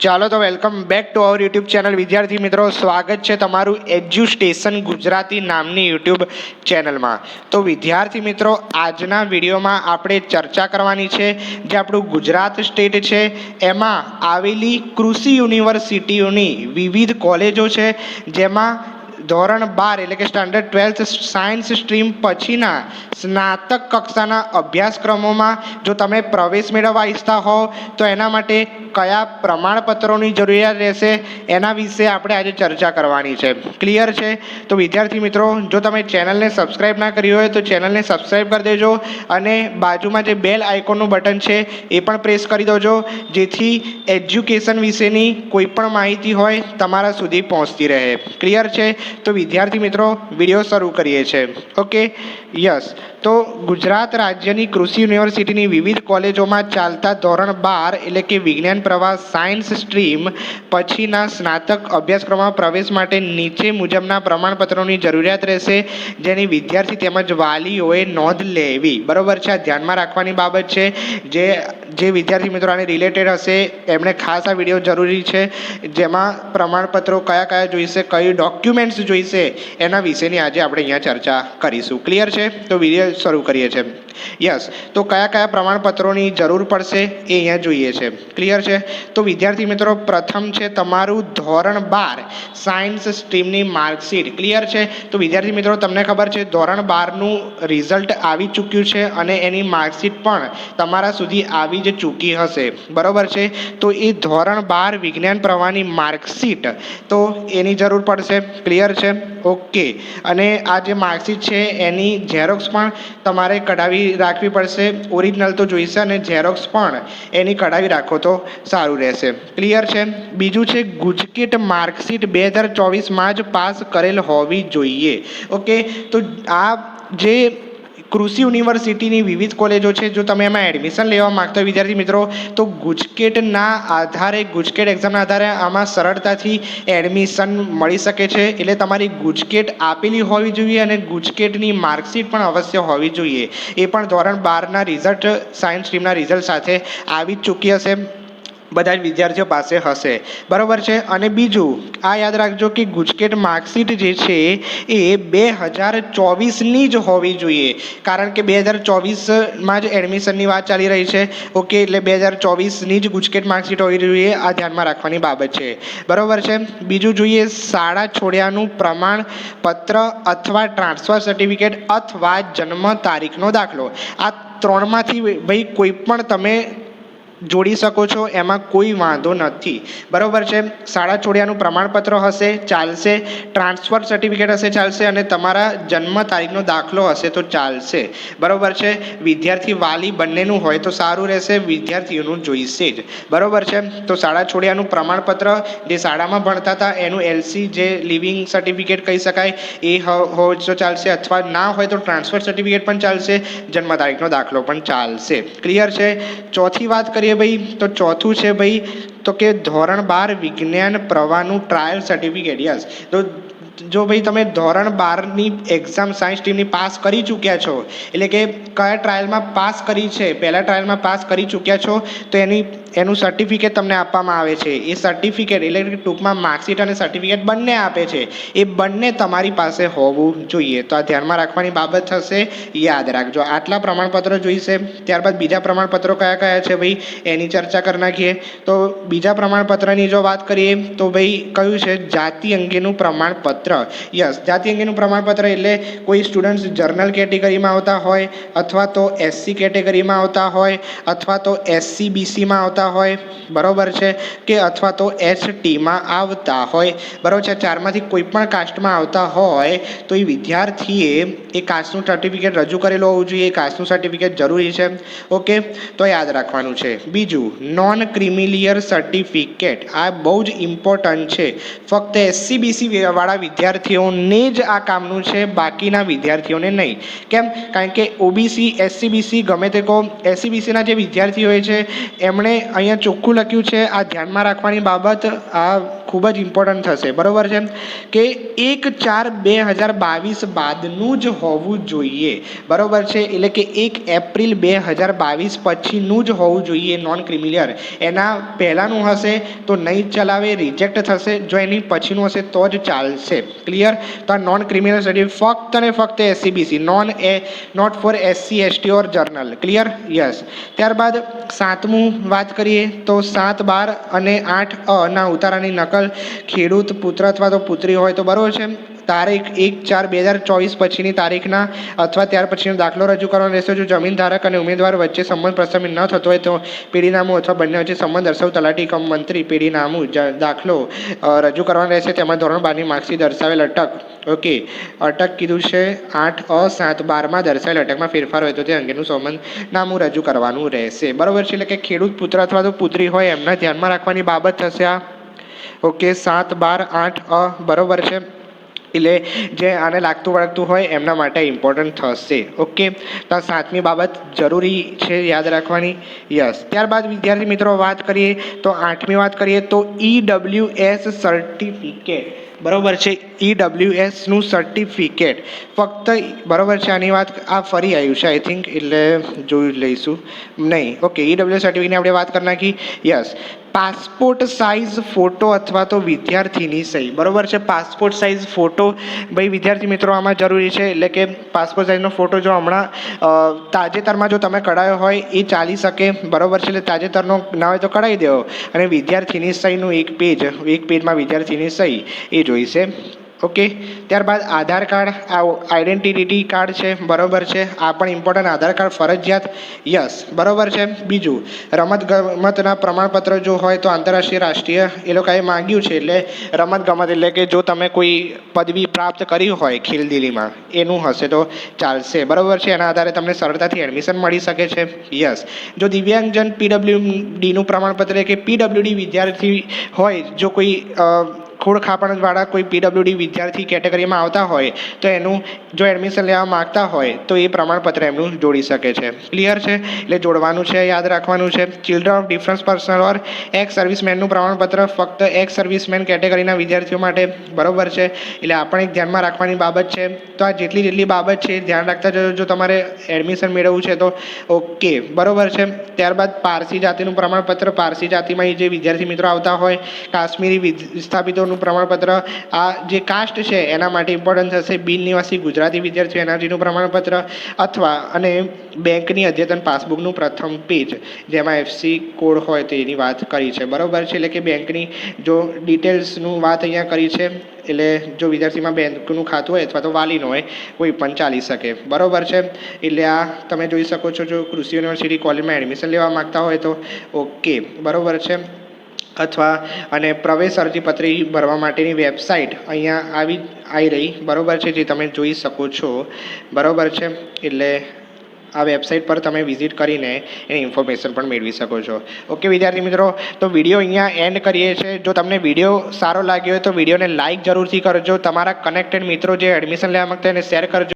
ચાલો તો welcome back to our YouTube channel વિદ્યાર્થી મિત્રો, સ્વાગત છે તમારું એજ્યુસ્ટેશન ગુજરાતી નામની યુટ્યુબ ચેનલમાં તો વિદ્યાર્થી મિત્રો, આજના વિડીયોમાં આપણે ચર્ચા કરવાની છે જે આપણું ગુજરાત સ્ટેટ છે. એમાં આવેલી કૃષિ યુનિવર્સિટીઓની વિવિધ કોલેજો છે. જેમાં ધોરણ બાર એટલે કે સ્ટાન્ડર્ડ ટ્વેલ્થ સાયન્સ સ્ટ્રીમ પછીના સ્નાતક કક્ષાના અભ્યાસક્રમોમાં જો તમે પ્રવેશ મેળવવા ઈચ્છતા હોવ તો એના માટે કયા પ્રમાણપત્રોની જરૂરિયાત રહેશે એના વિશે આપણે આજે ચર્ચા કરવાની છે. ક્લિયર છે? તો વિદ્યાર્થી મિત્રો, જો તમે ચેનલને સબસ્ક્રાઈબ ના કરી હોય, તો ચેનલને સબસ્ક્રાઈબ કરી દેજો અને બાજુમાં જે બેલ આઇકોનનું બટન છે, એ પણ પ્રેસ કરી દેજો, જેથી એજ્યુકેશન વિશેની કોઈ પણ માહિતી હોય તમારા સુધી પહોંચતી રહે. ક્લિયર છે? તો વિદ્યાર્થી મિત્રો, વીડિયો શરૂ કરીએ છીએ ઓકે યસ. તો ગુજરાત રાજ્યની કૃષિ યુનિવર્સિટીની વિવિધ કોલેજોમાં ચાલતા ધોરણ બાર એટલે કે વિજ્ઞાન પ્રવાહ સાયન્સ સ્ટ્રીમ પછીના સ્નાતક અભ્યાસક્રમમાં પ્રવેશ માટે નીચે મુજબના પ્રમાણપત્રોની જરૂરિયાત રહેશે, જેની વિદ્યાર્થી તેમજ વાલીઓએ નોંધ લેવી. બરોબર છે? આ ધ્યાનમાં રાખવાની બાબત છે, જે જે વિદ્યાર્થી મિત્રો આને રિલેટેડ હશે એમણે ખાસ આ વીડિયો જરૂરી છે, જેમાં પ્રમાણપત્રો કયા કયા જોઈશે, કઈ ડોક્યુમેન્ટ્સ જોઈશે, એના વિશેની આજે આપણે અહીંયા ચર્ચા કરીશું. ક્લિયર છે? તો વીડિયો શરૂ કરીએ છીએ. યસ તો કયા કયા પ્રમાણપત્રોની જરૂર પડશે એ અહીંયા જોઈએ છે. ક્લિયર છે? તો વિદ્યાર્થી મિત્રો, પ્રથમ છે તમારું ધોરણ બાર, સાયન્સ સ્ટ્રીમની માર્કશીટ. ક્લિયર છે? તો વિદ્યાર્થી મિત્રો, તમને ખબર છે, ધોરણ બારનું રિઝલ્ટ આવી ચૂક્યું છે અને એની માર્કશીટ પણ તમારા સુધી આવી જ ચૂકી હશે. બરાબર છે? તો એ ધોરણ બાર વિજ્ઞાન પ્રવાહની માર્કશીટ. તો એની જરૂર પડશે. ક્લિયર છે? ઓકે અને આ જે માર્કશીટ છે, એની ઝેરોક્સ પણ તમારે કઢાવી રાખવી પડશે. ઓરિજિનલ તો જોઈશે અને ઝેરોક્સ પણ એની કઢાવી રાખો તો સારું રહેશે. ક્લિયર છે? બીજું છે, ગુજકેટ માર્કશીટ બે હજાર ચોવીસમાં જ પાસ કરેલ હોવી જોઈએ. ઓકે તો આ જે કૃષિ યુનિવર્સિટીની વિવિધ કોલેજો છે, જો તમે એમાં એડમિશન લેવા માગતા વિદ્યાર્થી મિત્રો, તો ગુજકેટના આધારે, ગુજકેટ એક્ઝામના આધારે આમાં સરળતાથી એડમિશન મળી શકે છે. એટલે તમારી ગુજકેટ આપેલી હોવી જોઈએ અને ગુજકેટની માર્કશીટ પણ અવશ્ય હોવી જોઈએ. એ પણ ધોરણ બારના રિઝલ્ટ સાયન્સ સ્ટ્રીમના રિઝલ્ટ સાથે આવી જ ચૂકી હશે. બધા જ વિદ્યાર્થીઓ પાસે હશે. બરાબર છે? અને બીજું, આ યાદ રાખજો કે ગુજકેટ માર્કશીટ જે છે એ બે હજાર ચોવીસની જ હોવી જોઈએ. કારણ કે બે હજાર ચોવીસમાં જ એડમિશનની વાત ચાલી રહી છે. ઓકે, એટલે બે હજાર ચોવીસની જ ગુજકેટ માર્કશીટ હોવી જોઈએ, આ ધ્યાનમાં રાખવાની બાબત છે. બરાબર છે? બીજું જોઈએ, શાળા છોડ્યાનું પ્રમાણપત્ર અથવા ટ્રાન્સફર સર્ટિફિકેટ અથવા જન્મ તારીખનો દાખલો. આ ત્રણમાંથી ભાઈ કોઈ પણ તમે જોડી શકો છો, એમાં કોઈ વાંધો નથી. બરાબર છે? શાળા છોડ્યાનું પ્રમાણપત્ર હશે, ચાલશે, ટ્રાન્સફર સર્ટિફિકેટ હશે, ચાલશે, અને તમારા જન્મ તારીખનો દાખલો હશે તો ચાલશે. બરાબર છે? વિદ્યાર્થી વાલી બંનેનું હોય તો સારું રહેશે, વિદ્યાર્થીઓનું જોઈશે જ. બરાબર છે? તો શાળા છોડ્યાનું પ્રમાણપત્ર જે શાળામાં ભણતા હતા, એનું એલસી જે લિવિંગ સર્ટિફિકેટ કહી શકાય, એ હોય તો ચાલશે, અથવા ના હોય તો ટ્રાન્સફર સર્ટિફિકેટ પણ ચાલશે, જન્મ તારીખનો દાખલો પણ ચાલશે. ક્લિયર છે? ચોથી વાત કરીએ ભાઈ, તો ચોથું છે ભાઈ, તો કે ધોરણ બાર વિજ્ઞાન પ્રવાહનું ટ્રાયલ સર્ટિફિકેટ યસ. તો જો ભાઈ તમે ધોરણ બારની એક્ઝામ સાયન્સ સ્ટ્રીમની પાસ કરી ચૂક્યા છો, એટલે કે કયા ટ્રાયલમાં પાસ કરી છે, પહેલાં ટ્રાયલમાં પાસ કરી ચૂક્યા છો, તો એની એનું સર્ટિફિકેટ તમને આપવામાં આવે છે. એ સર્ટિફિકેટ એટલે કે ટૂંકમાં માર્કશીટ અને સર્ટિફિકેટ બંને આપે છે. એ બંને તમારી પાસે હોવું જોઈએ. તો આ ધ્યાનમાં રાખવાની બાબત થશે. યાદ રાખજો. આટલા પ્રમાણપત્રો જોઈશે. ત્યારબાદ બીજા પ્રમાણપત્રો કયા કયા છે ભાઈ? એની ચર્ચા કરી નાખીએ. તો બીજા પ્રમાણપત્રની જો વાત કરીએ, તો ભાઈ કયું છે? જાતિ અંગેનું પ્રમાણપત્ર. યસ જાતિ અંગેનું પ્રમાણપત્ર એટલે કોઈ સ્ટુડન્ટ્સ જર્નલ કેટેગરીમાં આવતા હોય, અથવા તો એસસી કેટેગરીમાં આવતા હોય, અથવા તો એસસી બીસીમાં આવતા હોય, બરોબર છે? કે અથવા તો એસટીમાં આવતા હોય. બરોબર છે? ચારમાંથી કોઈ પણ કાસ્ટમાં આવતા હોય, તો એ વિદ્યાર્થીએ એ કાસ્ટનું સર્ટિફિકેટ રજૂ કરેલું હોવું જોઈએ. એ કાસ્ટનું સર્ટિફિકેટ જરૂરી છે. ઓકે તો યાદ રાખવાનું છે. બીજું નોન ક્રિમિલિયર સર્ટિફિકેટ આ બહુ જ ઇમ્પોર્ટન્ટ છે. ફક્ત એસસીબીસી વાળા વિદ્યાર્થીઓને જ આ કામનું છે, બાકીના વિદ્યાર્થીઓને નહીં. કેમ? કારણ કે ઓબીસી એસસીબીસી ગમે તે કહો એસસીબીસીના જે વિદ્યાર્થીઓ હોય છે, એમણે અહીંયા ચોખ્ખું લખ્યું છે. આ ધ્યાનમાં રાખવાની બાબત આ ખૂબ જ ઇમ્પોર્ટન્ટ થશે. બરાબર છે કે એક ચાર બે હજાર બાવીસ બાદનું જ હોવું જોઈએ. બરાબર છે? એટલે કે એક એપ્રિલ બે હજાર બાવીસ પછીનું જ હોવું જોઈએ નોન ક્રિમિલિયર એના પહેલાંનું હશે તો નહીં ચલાવે રિજેક્ટ થશે. જો એની પછીનું હશે તો જ ચાલશે. ક્લિયર તો આ નોન ક્રિમિનલ સર્ટિફિકેટ ફક્ત અને ફક્ત SCBC non A not for SC ST or general clear yes ત્યારબાદ સાતમું વાત કરીએ તો સાત બાર અને આઠ અ ના ઉતારાની નકલ ખેડૂત, પુત્ર અથવા તો પુત્રી હોય તો બરાબર છે. તારીખ એક ચાર બે હજાર ચોવીસ પછીની તારીખના અથવા ત્યાર પછીનો દાખલો રજૂ કરવાનો રહેશે. જો જમીન ધારક અને ઉમેદવાર વચ્ચે સંબંધ પ્રસ્થાપિત ન થતો હોય તો પેઢીનામું અથવા બંને વચ્ચે સંબંધ દર્શાવ તલાટી કમ મંત્રી પેઢીનામું દાખલો રજૂ કરવાનો રહેશે. તેમાં ધોરણ બારની માર્કશીટ દર્શાવેલ અટક. ઓકે. અટક કીધું છે આઠ, અ, સાત, બારમાં દર્શાવેલ અટકમાં ફેરફાર હોય તો તે અંગેનું સંબંધનામું રજૂ કરવાનું રહેશે. બરાબર છે? એટલે કે ખેડૂત, પુત્ર અથવા તો પુત્રી હોય એમના ધ્યાનમાં રાખવાની બાબત થશે આ. ઓકે, સાત, બાર, આઠ, અ, બરાબર છે. એટલે જે આને લાગતું વળગતું હોય એમના માટે ઇમ્પોર્ટન્ટ થશે. ઓકે, તો સાતમી બાબત જરૂરી છે યાદ રાખવાની. યસ ત્યારબાદ વિદ્યાર્થી મિત્રો વાત કરીએ તો આઠમી વાત કરીએ તો ઈ ડબલ્યુ એસ સર્ટિફિકેટ બરોબર છે? ઈ ડબલ્યુ એસનું સર્ટિફિકેટ ફક્ત બરોબર છે? આની વાત આ ફરી આવ્યું છે આઈ થિંક એટલે જોઈ લઈશું. નહીં. ઓકે ઈ ડબલ્યુ સર્ટિફિકેટની આપણે વાત કરી નાખી. યસ પાસપોર્ટ સાઇઝ ફોટો અથવા તો વિદ્યાર્થીની સહી. બરાબર છે? Passport size photo. ભાઈ, વિદ્યાર્થી મિત્રો, આમાં જરૂરી છે, એટલે કે પાસપોર્ટ સાઇઝનો ફોટો જો હમણાં તાજેતરમાં જો તમે કઢાયો હોય, એ ચાલી શકે. બરાબર છે? એટલે તાજેતરનો ના હોય તો કઢાવી દેવો. અને વિદ્યાર્થીની સહીનું એક પેજ, એક પેજમાં વિદ્યાર્થીની સહી, એ જોઈશે. ઓકે ત્યારબાદ આધાર કાર્ડ, આ આઈડેન્ટિટી કાર્ડ છે, બરોબર છે. આ પણ ઇમ્પોર્ટન્ટ આધાર કાર્ડ ફરજિયાત. યસ બરોબર છે. બીજું, રમત ગમતના પ્રમાણપત્ર જો હોય તો આંતરરાષ્ટ્રીય, રાષ્ટ્રીય, એ લોકોએ માંગ્યું છે એટલે રમત ગમત એટલે કે જો તમે કોઈ પદવી પ્રાપ્ત કરી હોય ખીલદિલીમાં એનું હશે તો ચાલશે. બરાબર છે? એના આધારે તમને સરળતાથી એડમિશન મળી શકે છે. યસ જો દિવ્યાંગજન પીડબ્લ્યુડીનું પ્રમાણપત્ર એટલે કે પીડબ્લ્યુડી વિદ્યાર્થી હોય, જો કોઈ ખોડ ખાપણવાળા કોઈ પીડબ્લ્યુડી વિદ્યાર્થી કેટેગરીમાં આવતા હોય, તો એનું જો એડમિશન લેવા માગતા હોય, તો એ પ્રમાણપત્ર એમનું જોડી શકે છે. ક્લિયર છે? એટલે જોડવાનું છે, યાદ રાખવાનું છે. Children of difference personal or ex સર્વિસમેનનું પ્રમાણપત્ર ફક્ત એક્સ સર્વિસમેન કેટેગરીના વિદ્યાર્થીઓ માટે બરોબર છે. એટલે આ પણ એક ધ્યાનમાં રાખવાની બાબત છે. તો આ જેટલી જેટલી બાબત છે, ધ્યાન રાખતા જજો. જો તમારે એડમિશન મેળવવું છે તો ઓકે બરાબર છે. ત્યારબાદ પારસી જાતિનું પ્રમાણપત્ર. પારસી જાતિમાં જે વિદ્યાર્થી મિત્રો આવતા હોય, કાશ્મીરી વિદ- વિસ્થાપિતોનું પ્રમાણપત્ર, આ જે કાસ્ટ છે, એના માટે ઇમ્પોર્ટન્ટ થશે બિન નિવાસી ગુજરાતી વિદ્યાર્થીઓ એનર્જીનું પ્રમાણપત્ર અથવા અને બેંકની અદ્યતન પાસબુકનું પ્રથમ પેજ જેમાં એફસી કોડ હોય તો એની વાત કરી છે. બરાબર છે? એટલે કે બેંકની જો ડિટેલ્સનું વાત અહીંયા કરી છે, એટલે જો વિદ્યાર્થીમાં બેંકનું ખાતું હોય અથવા તો વાલીનું હોય, કોઈ પણ ચાલી શકે. બરાબર છે? એટલે આ તમે જોઈ શકો છો, જો કૃષિ યુનિવર્સિટી કોલેજમાં એડમિશન લેવા માગતા હોય તો ઓકે બરાબર છે? અથવા અને પ્રવેશ અરજીપત્રી ભરવા માટેની વેબસાઇટ અહીંયા આવી આવી રહી. બરોબર છે જે તમે જોઈ શકો છો. બરોબર છે? એટલે આ વેબસાઇટ પર તમે વિઝિટ કરીને એની ઇન્ફોર્મેશન પણ મેળવી શકો છો. ઓકે, વિદ્યાર્થી મિત્રો, તો વીડિયો અહીંયા એન્ડ કરીએ છીએ. જો તમને વીડિયો સારો લાગ્યો હોય તો વિડીયોને લાઇક જરૂરથી કરજો. તમારા કનેક્ટેડ મિત્રો જે એડમિશન લેવા માગતા એને શેર કરજો.